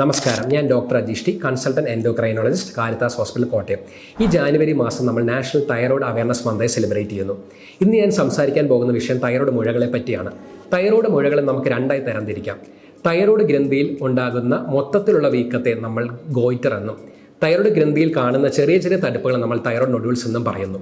നമസ്കാരം. ഞാൻ doctor Ajeesh T consultant endocrinologist Caritas hospital Kottayam. ഈ ജാനുവരി മാസം നമ്മൾ നാഷണൽ തൈറോയ്ഡ് അവയർനെസ് മന്തായി സെലിബ്രേറ്റ് ചെയ്യുന്നു. ഇന്ന് ഞാൻ സംസാരിക്കാൻ പോകുന്ന വിഷയം തൈറോയ്ഡ് മുഴകളെ പറ്റിയാണ്. തൈറോയ്ഡ് മുഴകളെ നമുക്ക് രണ്ടായി തരംതിരിക്കാം. തൈറോയ്ഡ് ഗ്രന്ഥിയിൽ ഉണ്ടാകുന്ന മൊത്തത്തിലുള്ള വീക്കത്തെ നമ്മൾ ഗോയിറ്റർ എന്നും തൈറോയ്ഡ് ഗ്രന്ഥിയിൽ കാണുന്ന ചെറിയ ചെറിയ തടുപ്പുകൾ നമ്മൾ തൈറോയ്ഡ് നൊഡ്യൂൾസ് എന്നും പറയുന്നു.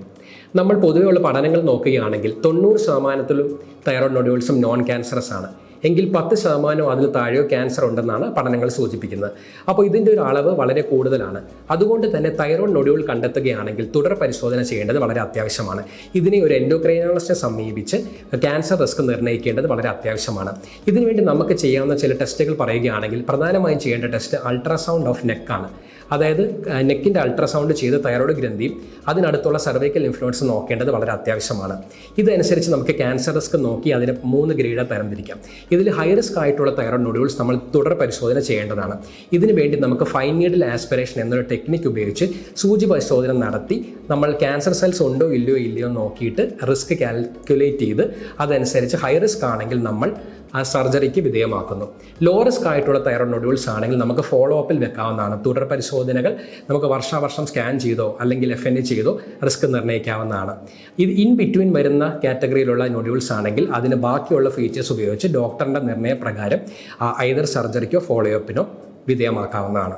നമ്മൾ പൊതുവെയുള്ള പഠനങ്ങൾ നോക്കുകയാണെങ്കിൽ തൊണ്ണൂറ് ശതമാനത്തിലും തൈറോയ്ഡ് നൊഡ്യൂൾസും നോൺ ക്യാൻസറസ് ആണ്. എങ്കിൽ പത്ത് ശതമാനം അതിൽ താഴെയോ ക്യാൻസർ ഉണ്ടെന്നാണ് പഠനങ്ങൾ സൂചിപ്പിക്കുന്നത്. അപ്പോൾ ഇതിന്റെ ഒരു അളവ് വളരെ കൂടുതലാണ്. അതുകൊണ്ട് തന്നെ തൈറോയ്ഡ് നൊഡ്യൂൾ കണ്ടെത്തുകയാണെങ്കിൽ തുടർ പരിശോധന ചെയ്യേണ്ടത് വളരെ അത്യാവശ്യമാണ്. ഇതിനെ ഒരു എൻഡോക്രൈനോളജിനെ സമീപിച്ച് ക്യാൻസർ റിസ്ക് നിർണയിക്കേണ്ടത് വളരെ അത്യാവശ്യമാണ്. ഇതിനുവേണ്ടി നമുക്ക് ചെയ്യാവുന്ന ചില ടെസ്റ്റുകൾ പറയുകയാണെങ്കിൽ പ്രധാനമായും ചെയ്യേണ്ട ടെസ്റ്റ് അൾട്രാസൗണ്ട് ഓഫ് നെക്കാണ് അതായത് നെക്കിന്റെ അൾട്രാസൗണ്ട് ചെയ്ത് തൈറോയ്ഡ് ഗ്രന്ഥിയും അതിനടുത്തുള്ള സർവൈക്കൽ ഇൻഫ്ലുവൻസ് നോക്കേണ്ടത് വളരെ അത്യാവശ്യമാണ്. ഇതനുസരിച്ച് നമുക്ക് ക്യാൻസർ റിസ്ക് നോക്കി അതിനെ മൂന്ന് ഗ്രേഡ് തരംതിരിക്കാം. ഇതിൽ ഹൈ റിസ്ക് ആയിട്ടുള്ള തൈറോയ്ഡ് നൊഡ്യൂൾസ് നമ്മൾ തുടർ പരിശോധന ചെയ്യേണ്ടതാണ്. ഇതിനു വേണ്ടി നമുക്ക് ഫൈൻ നീഡിൽ ആസ്പിറേഷൻ എന്നൊരു ടെക്നിക്ക് ഉപയോഗിച്ച് സൂചി പരിശോധന നടത്തി നമ്മൾ ക്യാൻസർ സെൽസ് ഉണ്ടോ ഇല്ലയോ ഇല്ലയോ നോക്കിയിട്ട് റിസ്ക് കാൽക്കുലേറ്റ് ചെയ്ത് അതനുസരിച്ച് ഹൈ റിസ്ക് ആണെങ്കിൽ നമ്മൾ ആ സർജറിക്ക് വിധേയമാക്കുന്നു. ലോ റിസ്ക് ആയിട്ടുള്ള തൈറോയ്ഡ് നൊഡ്യൂൾസ് ആണെങ്കിൽ നമുക്ക് ഫോളോ അപ്പിൽ വെക്കാവുന്നതാണ്. തുടർ പരിശോധനകൾ നമുക്ക് വർഷാവർഷം സ്കാൻ ചെയ്തോ അല്ലെങ്കിൽ എഫ് എൻ എ ചെയ്തോ റിസ്ക് നിർണയിക്കാവുന്നതാണ്. ഇത് ഇൻ ബിറ്റ്വീൻ വരുന്ന കാറ്റഗറിയിലുള്ള നൊഡ്യൂൾസ് ആണെങ്കിൽ അതിന് ബാക്കിയുള്ള ഫീച്ചേഴ്സ് ഉപയോഗിച്ച് ഡോക്ടറിന്റെ നിർണയപ്രകാരം ഐതർ സർജറിക്കോ ഫോളോ അപ്പിനോ വിധേയമാക്കാവുന്നതാണ്.